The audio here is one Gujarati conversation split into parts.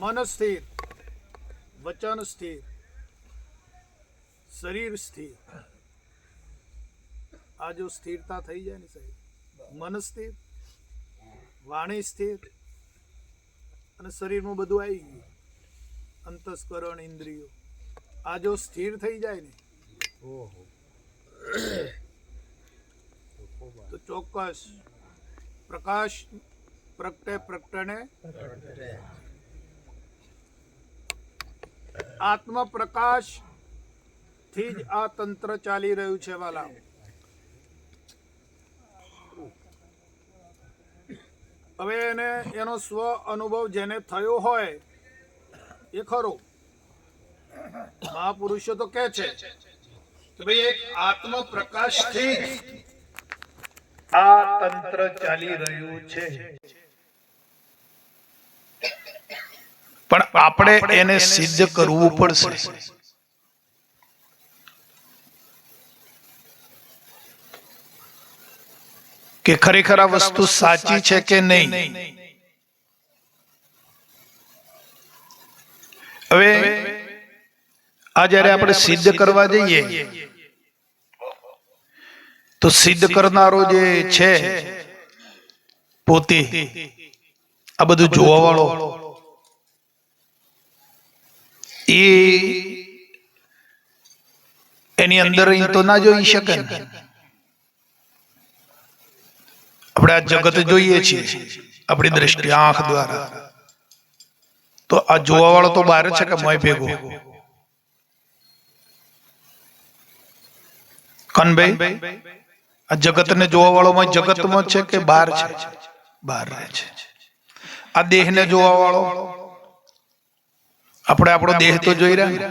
મન સ્થિર વચન સ્થિર શરીર સ્થિર આ જો સ્થિરતા થઈ જાય ને સાહેબ મન સ્થિર વાણી સ્થિર અને શરીરનું બધું આવી ગયું. અંતસ્કરણ ઇન્દ્રિયો. આ જો સ્થિર થઈ જાય ને તો ચોક્કસ પ્રકાશ પ્રગટે પ્રગટને આત્મ પ્રકાશથી જ આ તંત્ર ચાલી રહ્યું છે, વાલા. હવે એને એનો સ્વ અનુભવ જેને થયો હોય, એ ખરો. મહાપુરુષો તો કે છે કે ભાઈ એક આત્મ પ્રકાશથી જ આ તંત્ર ચાલી રહ્યું છે. પણ આપણે એને સિદ્ધ કરવું પડશે. કે ખરેખર આ વસ્તુ સાચી છે કે નહીં? હવે આ જ્યારે આપણે સિદ્ધ કરવા જઈએ તો સિદ્ધ કરનારો જે છે પોતે. આ બધું જોવા વાળો એની અંદર તો ના જોઈ શકે. આપણે આ જગત જોઈએ છીએ, આપણી દ્રષ્ટિ, આંખ દ્વારા. તો આ જોવા વાળો તો બહાર છે કે મય ભેગો? કનભાઈ, આ જગત ને જોવા વાળો માં જગતમાં છે કે બહાર છે? બહાર રહે છે. આ દેહ ને જોવા વાળો આપણે આપણો દેહ તો જોઈ રહ્યા.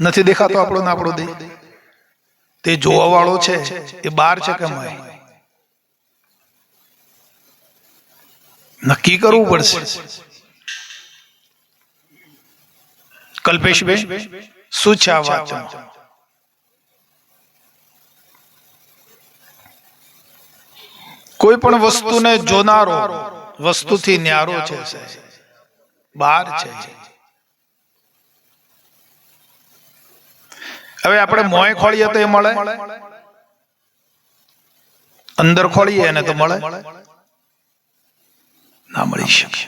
નથી દેખાતો આપણો ને આપણો દેહ. તે જોવા વાળો છે, એ બહાર છે કે નક્કી કરવું પડશે. કલ્પેશભાઈ શું છે આ વાત કોઈ પણ વસ્તુને જોનારો, વસ્તુથી ન્યારો છે. સાહેબ. બહાર છે. હવે આપણે મોય ખોળીએ તો એ મળે? અંદર ખોળીએ એને તો મળે? ના મળી શકે.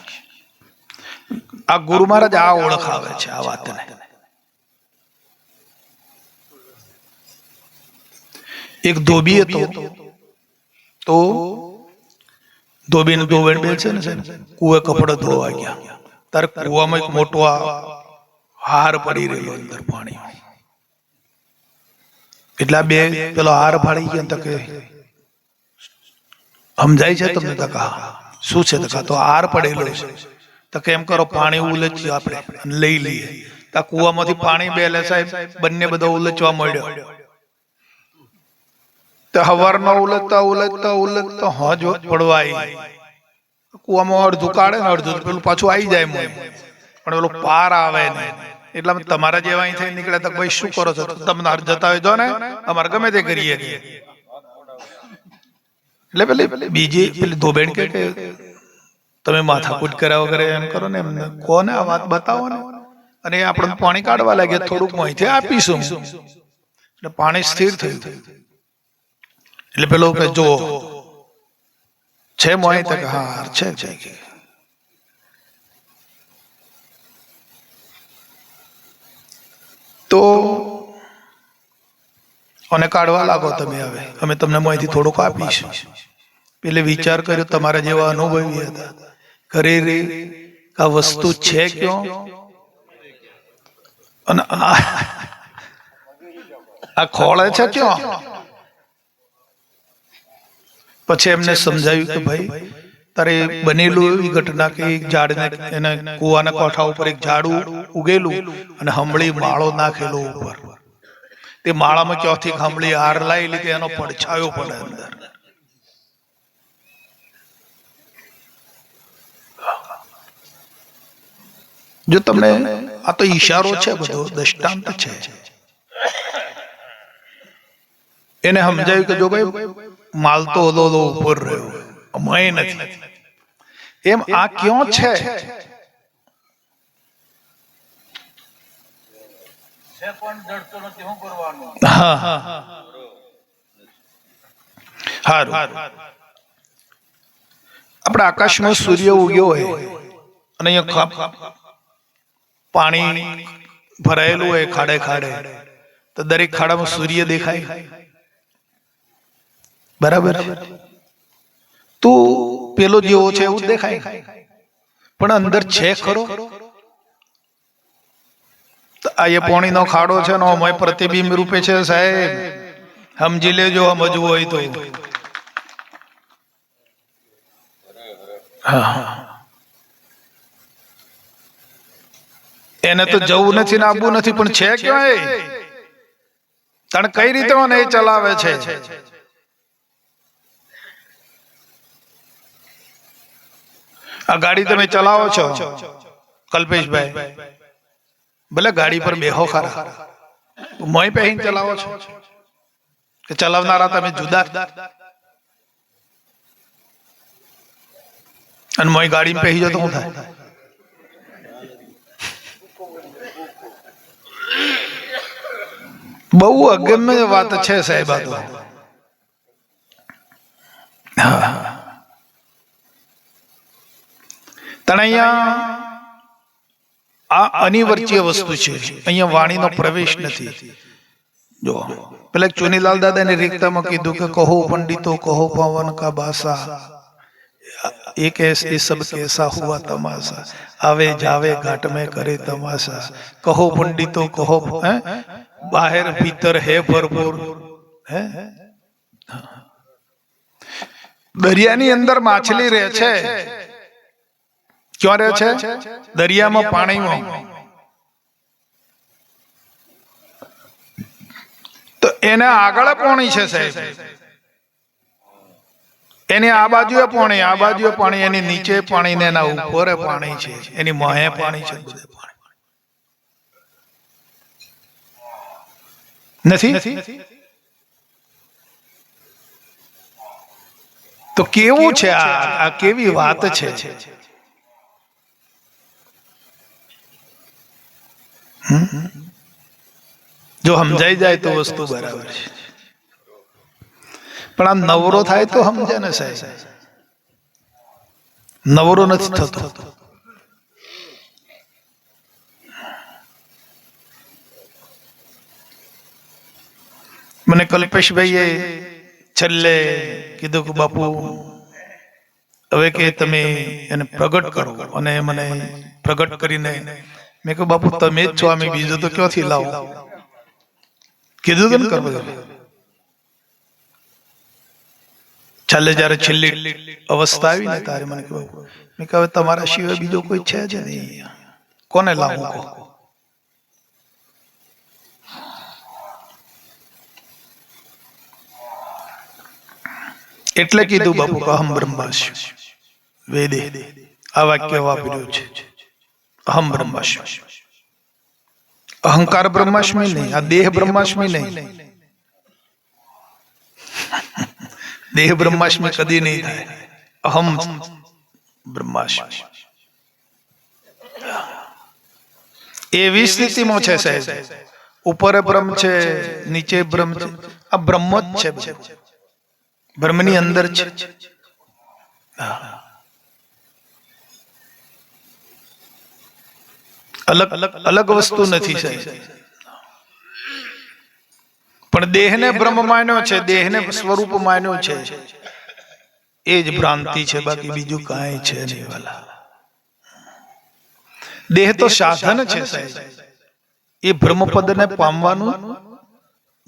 આ ગુરુ મહારાજ આ ઓળખાવે છે આ વાતને. એક ધોબી હતો. તો ધોબી ને ધોવેણ બે છે ને કુએ કપડો ધોવા ગયા. તારે કુવામાં એક મોટો હાર પડી રહ્યો અંદર પાણી. એટલા બે પેલો હાર ફાડી ગયા તકે સમજાય છે તમને તકા શું છે તકા તો હાર પડેલો છે. તકે એમ કરો, પાણી ઉલચ્યું આપણે લઈ લઈએ. તા કુવામાંથી પાણી બેલે સાહેબ, બંને બધા ઉલચવા મળ્યો તો હવારનો ઉલટતા ઉલટતા ઉલટતા હોજ પડવાય કુવામાં અડધું કાઢે ને અડધું પેલું પાછું આવી જાય મોય પણ પેલું પાર આવે ને, એટલે તમારા જેવા અહીં થઈ નીકળ્યા તો ભાઈ શું કરો છો? તમને હાર જતા હોય તો ને, અમારે ગમે તે કરીએ. એટલે પેલી બીજી પેલી ધોબેણ કે તમે માથાકૂટ કર્યા વગર એમ કરો ને એમને. કોને આ વાત બતાવો ને? અને એ આપણને પાણી કાઢવા લાગે થોડુંક માહિતી આપીશું. એટલે પાણી સ્થિર થયું. એટલે પેલો કે, જો છે તો કે હા છે છે કે. તો અને કાઢવા લાગો તમે હવે. અમે તમને મોયથી થોડુંક આપીશું. પેલે વિચાર કર્યો તમારા જેવા અનુભવી હતા. ઘરે રે આ વસ્તુ છે ક્યો? અને આ ખોળે છે ક્યો? પછી એમને સમજાવ્યું કે ભાઈ તારે બનેલું એવી ઘટના કે એક ઝાડને એને કુવાના કોઠા ઉપર એક ઝાડું ઉગેલું અને હંબળી માળો નાખેલો ઉપર. તે માળામાં ચોથી હંબળી હાર લાવી લીધી એનો પડછાયો પડે અંદર. જો તમને આ તો ઈશારો છે બધો દ્રષ્ટાંત છે. એને સમજાવ્યું કે જો ભાઈ માલતો ઓલો ઊભો રહ્યો. અમય નથી. એમ આ ક્યો છે? આપણે આકાશમાં સૂર્ય ઉગ્યો હોય. અને અહીંયા પાણી ભરાયેલું હોય ખાડે ખાડે. તો દરેક ખાડામાં સૂર્ય દેખાય. બરાબર? તું પેલો જેવો છે એવું દેખાય. પણ અંદર છે ખરો? આ એ પોણીનો ખાડો છે નો મય પ્રતિબિંબ રૂપે છે સાહેબ. સમજી લેજો સમજવું હોય તો. એને તો જવું નથી ને આવવું નથી પણ છે ક્યાં તણ કઈ રીતે એ ચલાવે છે? આ ગાડી તમે ચલાવો છો? કલ્પેશભાઈ. ભલે ગાડી પર બેહો ખરા. મોય પહેરીને ચલાવો છો? કે ચલાવનારા તમે જુદા અને મોય ગાડી પહેરી જો તો શું થાય? બહુ અગમ્ય વાત છે સાહેબ આ તો. હા. તણ અહીંયા આ અનિવાર્ય વસ્તુ છે. અહીંયા વાણીનો પ્રવેશ નથી. જો, પેલા ચુનીલાલ દાદાને રેખતામાં કીધું કે કહો પંડિતો, કહો પવન કા બાસા. એક એસી સબ કેસા હુઆ તમાસા. આવે જાવે ઘાટ મે કરે તમાશા કહો પંડિતો, કહો બહાર ભીતર હે ભરપૂર. હે. દરિયાની અંદર માછલી રહે છે. ક્યાં રહે છે? દરિયામાં પાણીમાં. તો એને આગળ પોણી છે સાહેબ. એની આ બાજુએ પાણી આ બાજુએ પાણી એની નીચે પાણી ને એના ઉપર પાણી છે. એની મહે પાણી છે બધે પાણી. નથી? તો કેવું છે આ? આ કેવી વાત છે? જો સમજાઈ જાય તો વસ્તુ બરાબર છે. પણ આ નવરો થાય તો સમજે ને સાહેબ. નવરો નથી થતો. મને કલ્પેશભાઈએ છેલ્લે કીધું કે બાપુ, હવે કે તમે એને પ્રગટ કરો અને મને પ્રગટ કરીને મેં કહ્યું, બાપુ, તમે જ છો, અમે બીજું તો ક્યાંથી લાવો? કીધું તું ને કરવા છેલ્લે જયારે છેલ્લી અવસ્થા આવી ને તારે મને કહ્યું, મેં કહ્યું તમારા સિવાય બીજો કોઈ છે જ નહીં કોને લાવો એટલે કીધું, બાપુ અહમ બ્રહ્માસ્યુ. વેદે આ વાક્ય વાપર્યું છે. અહમ બ્રહ્માસ્યુ અહંકાર બ્રહ્માસ્મી નહીં, આ દેહ બ્રહ્માસ્મી નહીં. દેહ બ્રહ્માસ્મી કદી નહીં થાય. અહમ બ્રહ્માસ્મી. એવી સ્થિતિમાં છે સાહેબ. ઉપર બ્રહ્મ છે, નીચે બ્રહ્મ છે. આ બ્રહ્મ જ છે. બ્રહ્મની અંદર છે હા. અલગ અલગ વસ્તુ નથી સાહેબ પણ દેહને બ્રહ્મ માન્યો છે દેહને સ્વરૂપ માન્યો છે. એ જ ભ્રાંતિ છે બાકી બીજું કાંઈ છે નહીં વાલા. દેહ તો સાધન છે સાહેબ. એ બ્રહ્મપદને પામવાનું?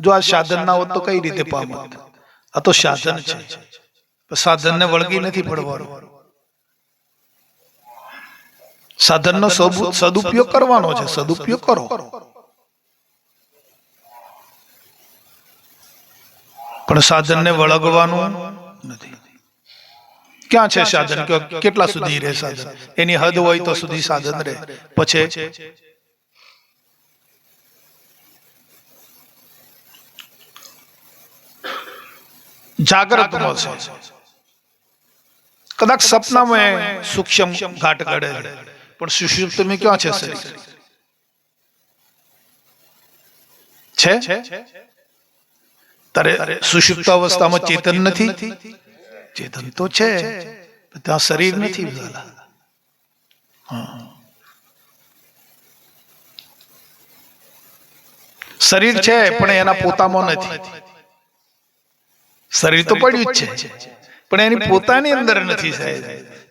જો આ સાધન ના હોત તો કઈ રીતે પામત? આ તો સાધન છે. સાધનને વળગી નથી પડવાનું. સાધનનો સદુપયોગ કરવાનો છે. સદુપયોગ કરો. પણ સાધનને વળગવાનું નથી. ક્યાં છે સાધન? કેટલા સુધી રહે સાધન? એની હદ હોય તો સુધી સાધન રહે. પછી જાગ્રતમાં છે કદાચ સપનામાં સૂક્ષ્મ ઘાટ ઘડે. પણ સુષુપ્ત મેં ક્યાં છે શરીર છે? તારે સુષુપ્ત અવસ્થામાં ચેતન નથી? ચેતન તો છે પણ ત્યાં શરીર નથી બધા શરીર છે પણ એના પોતામાં નથી. શરીર તો પડ્યું જ છે. પણ એની પોતાની અંદર નથી સાહેબ.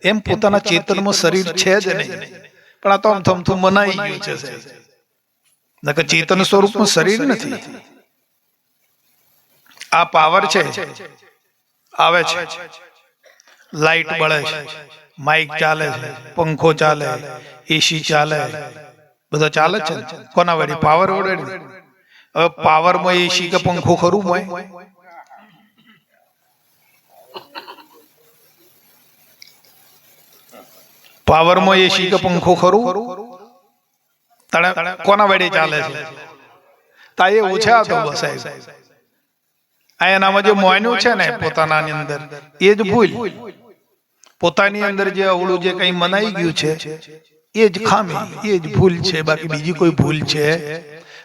એમ પોતાના ચેતનમાં શરીર છે જ નહીં. પણ આ તો આમ થમથું મનાઈ ગયું છે નકર ચેતન સ્વરૂપમાં શરીર નથી. આ પાવર છે. આવે છે. લાઈટ બળે છે. માઇક ચાલે છે. પંખો ચાલે એસી ચાલે બધા ચાલે છે. કોના વડે પાવર વડે હવે પાવરમાં એસી કે પંખો ખરું હોય? પાવરમાં એસી કે પંખો ખરું? તાણે કોના વડે ચાલે છે? તા એ ઓછા તો સાહેબ. આ એનામાં જે મોયનું છે ને પોતાનાની અંદર એ જ ભૂલ. પોતાની અંદર જે અવળું જે કઈ મનાઈ ગયું છે એ જ ખામી એ જ ભૂલ છે બાકી બીજી કોઈ ભૂલ છે.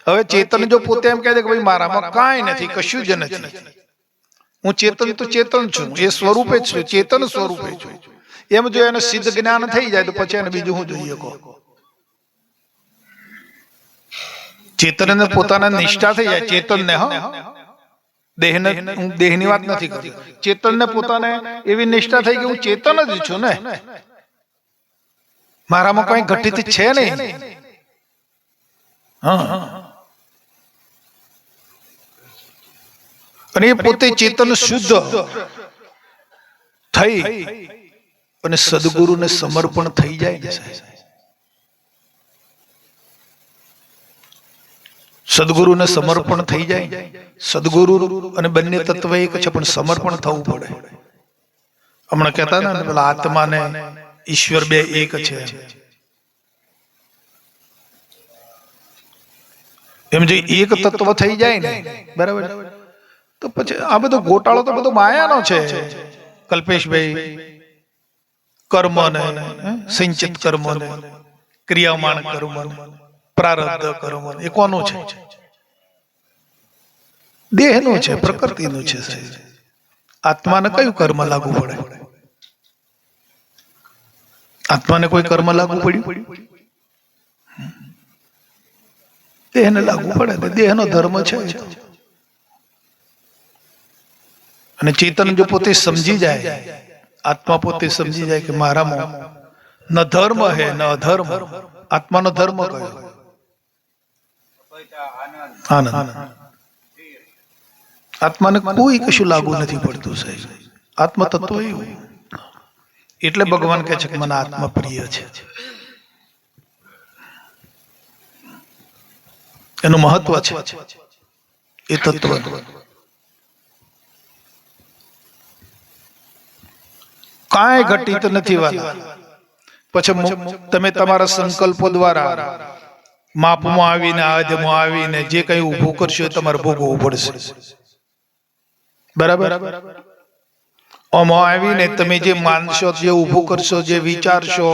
હવે ચેતન જો પોતે એમ કહે છે કે ભાઈ મારામાં કાંઈ નથી કશું જ નથી. હું ચેતન તો ચેતન છું એ સ્વરૂપે છું ચેતન સ્વરૂપે છું. એમ જો એને સિદ્ધ જ્ઞાન થઈ જાય તો પછી એને બીજું હું જોઈએ કહો ચેતન ને પોતાના નિષ્ઠા થઈ જાય ચેતન ને હા? દેહને હું દેહની વાત નથી કરતો. ચેતન ને પોતાને એવી નિષ્ઠા થઈ કે હું ચેતન જ છું ને? મારામાં કઈ ઘટિત છે નહીં? હા અને એ પોતે ચેતન શુદ્ધ થઈ. અને સદગુરુને સમર્પણ થઈ જાય ને સદગુરુને સમર્પણ થઈ જાય સદગુરુ અને બંને તત્વ એક છે, પણ સમર્પણ થવું પડે. હમણાં કહેતા ને, પેલા આત્માને ઈશ્વર બે એક છે. એમ જે એક તત્વ થઈ જાય ને, બરાબર? તો પછી આ બધો ગોટાળો તો બધો માયાનો છે. કલ્પેશભાઈ કર્મ ને સંચિત કર્મ ને ક્રિયામાન કર્મ ને પ્રારબ્ધ કર્મ એ કોનું છે? દેહનું છે પ્રકૃતિનું છે આત્માને કયું કર્મ લાગુ પડે? આત્માને કોઈ કર્મ લાગુ પડ્યું? દેહને લાગુ પડે. દેહ દેહનો ધર્મ છે. અને ચેતન જો પોતે સમજી જાય આત્મા પોતે સમજી જાય કે મારામાં ન ધર્મ હે ન અધર્મ. આત્માનો ધર્મ કયો? આનંદ. આત્માને કોઈ કશું લાગુ નથી પડતું સાહેબ. આત્મા તત્વ એવું એટલે ભગવાન કહે છે કે મને આત્મા પ્રિય છે. એનું મહત્વ છે. એ તત્વ. કાંઈ ઘટિત નથી વાલા. પછી તમે તમારા સંકલ્પો દ્વારા માપમાં આવીને આદમાં આવીને જે કઈ ઊભું કરશો એ તમારે ભોગવવું પડશે. બરાબર? આમાં આવીને તમે જે માનશો જે ઊભું કરશો જે વિચારશો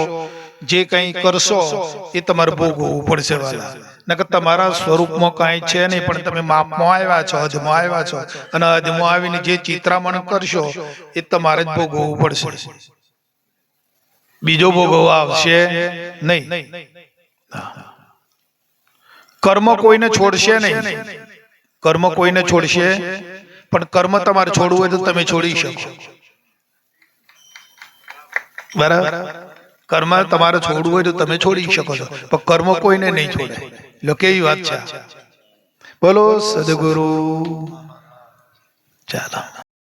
જે કંઈ કરશો એ તમારે ભોગવવું પડશે વાલા. નકર તમારા સ્વરૂપમાં કાંઈ છે નહીં, પણ તમે માપમાં આવ્યા છો હજમાં આવ્યા છો અને હજમાં આવીને જે ચિત્રામણ કરશો, એ તમારે જ ભોગવવું પડશે. બીજો ભોગવવા આવશે નહીં. કર્મ કોઈને છોડશે નહીં. કર્મ કોઈને છોડશે, પણ કર્મ તમારે છોડવું હોય તો તમે છોડી શકો. બરાબર? કર્મ તમારે છોડવું હોય તો તમે છોડી શકો છો. પણ કર્મ કોઈને નહીં છોડે. લો કેવી વાત છે? બોલો સદગુરુ. ચાલો.